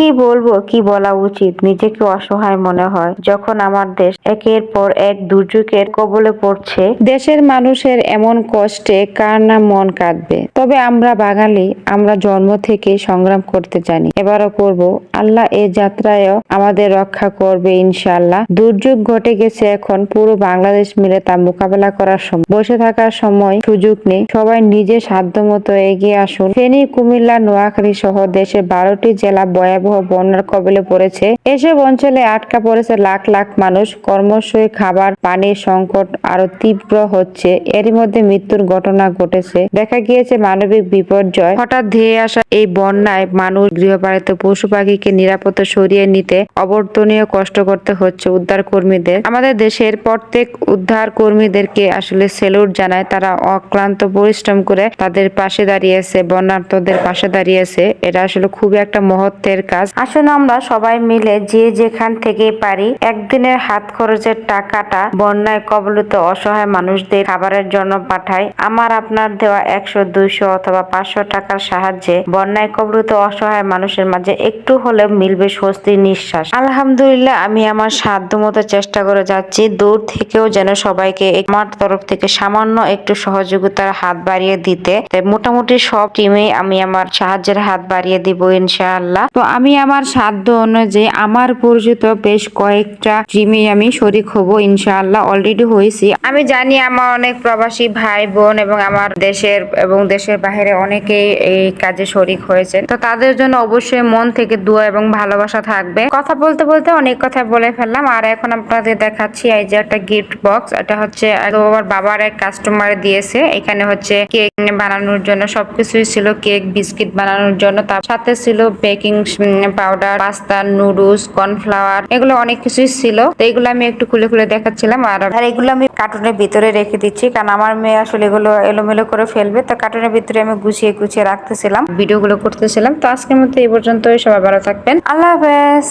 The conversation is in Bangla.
কি বলব, কি বলা উচিত? নিজেকে অসহায় মনে হয়। যখন আমার দেশ একের পর এক দুর্যোগের কবলে পড়ছে, দেশের মানুষের এমন কষ্টে কার না মন কাঁদবে? তবে আমরা বাঙালি, আমরা জন্ম থেকে সংগ্রাম করতে জানি। এবারও করব, আল্লাহ এই যাত্রায়ও আমাদের রক্ষা করবে ইনশাআল্লাহ। দুর্যোগ ঘটে গেছে এখন, পুরো বাংলাদেশ মিলে তা মোকাবেলা করার সময়। বসে থাকার সময় সুযোগ নেই। সবাই নিজে সাধ্য মতো এগিয়ে আসুন। ফেনী, কুমিল্লা নোয়াখালী সহ দেশের বারোটি জেলা ভয়াবহ বন্যার কবলে পড়েছে। এসব অঞ্চলে আটকা পড়েছে লাখ লাখ মানুষ। কর্মশই খাবার, পানির সংকট আরও তীব্র হচ্ছে। এরই মধ্যে মৃত্যুর ঘটনা ঘটেছে। দেখা গিয়েছে মানবিক বিপর্যয়। হঠাৎ ধেয়ে আসা এই বন্যায় মানুষ গৃহপালিত পশু পাখিকে নিরাপত্তা সরিয়ে নিতে অবর্তনীয় কষ্ট করতে হচ্ছে উদ্ধার কর্মীদের আমাদের দেশের প্রত্যেক উদ্ধার কর্মীদেরকে আসলে সেলুট জানায়। তারা অক্লান্ত পরিশ্রম করে তাদের পাশে দাঁড়িয়েছে বন্যার্থদের পাশে দাঁড়িয়েছে। এটা আসলে খুবই একটা মহত্বের কাজ। আসলে আমরা সবাই মিলে যে যেখান থেকে পারি, একদিনের হাত খরচের টাকাটা বন্যায় কবলিত অসহায় মানুষদের খাবারের জন্য পাঠাই। আমার আপনার দেওয়া একশো, দুইশো অথবা পাঁচশো টাকার সাহায্যে বন্যায় কবলিত অসহায় মানুষের মাঝে একটু হলেও মিলবে স্বস্তির নিঃশ্বাস। আলহামদুলিল্লাহ, আমি আমার সাধ্য মতো চেষ্টা করে যাচ্ছি। দূর থেকেও যেন সবাইকে আমার তরফ থেকে সামান্য একটু সহযোগিতার হাত বাড়িয়ে দিতে। মোটামুটি সব টিমে আমি আমার সাহায্যের হাত বাড়িয়ে দিব ইনশাআল্লাহ। তো আমি আমার সাধ্য অনুযায়ী আমার পরিচিত বেশ কয়েকটা টিমে আমি শরিক হব, ইনশাআল্লাহ অলরেডি হয়েছি। আমি জানি আমার অনেক প্রবাসী ভাই বোন এবং আমার দেশের এবং দেশের বাইরে অনেকেই এই কাজে শরিক হয়েছেন। তো তাদের জন্য অবশ্যই মন থেকে দোয়া এবং ভালোবাসা থাকবে। কথা বলতে বলতে অনেক কথা বলে ফেললাম। আর এখন আপনাদের দেখাচ্ছি এই যে একটা গিফট বক্স এটা হচ্ছে আমার বাবার এক কাস্টমার দিয়েছে। এখানে হচ্ছে কেক বানানোর জন্য সবকিছুই ছিল কেক বিস্কিট বানানোর জন্য। তার সাথে ছিল baking powder, pasta, noodles, cornflour, এগুলো অনেক কিছুই ছিল। তো এগুলো আমি একটু খুলে খুলে দেখাচ্ছিলাম আর আর এগুলো আমি কার্টুনের ভিতরে রেখে দিচ্ছি, কারণ আমার মেয়ে আসলে এগুলো এলোমেলো করে ফেলবে। তো কার্টুনের ভিতরে আমি গুছিয়ে গুছিয়ে রাখতেছিলাম, ভিডিওগুলো করতেছিলাম। তো আজকের মধ্যে এই পর্যন্তই, সবাই ভালো থাকবেন। আল্লাহ হাফেজ।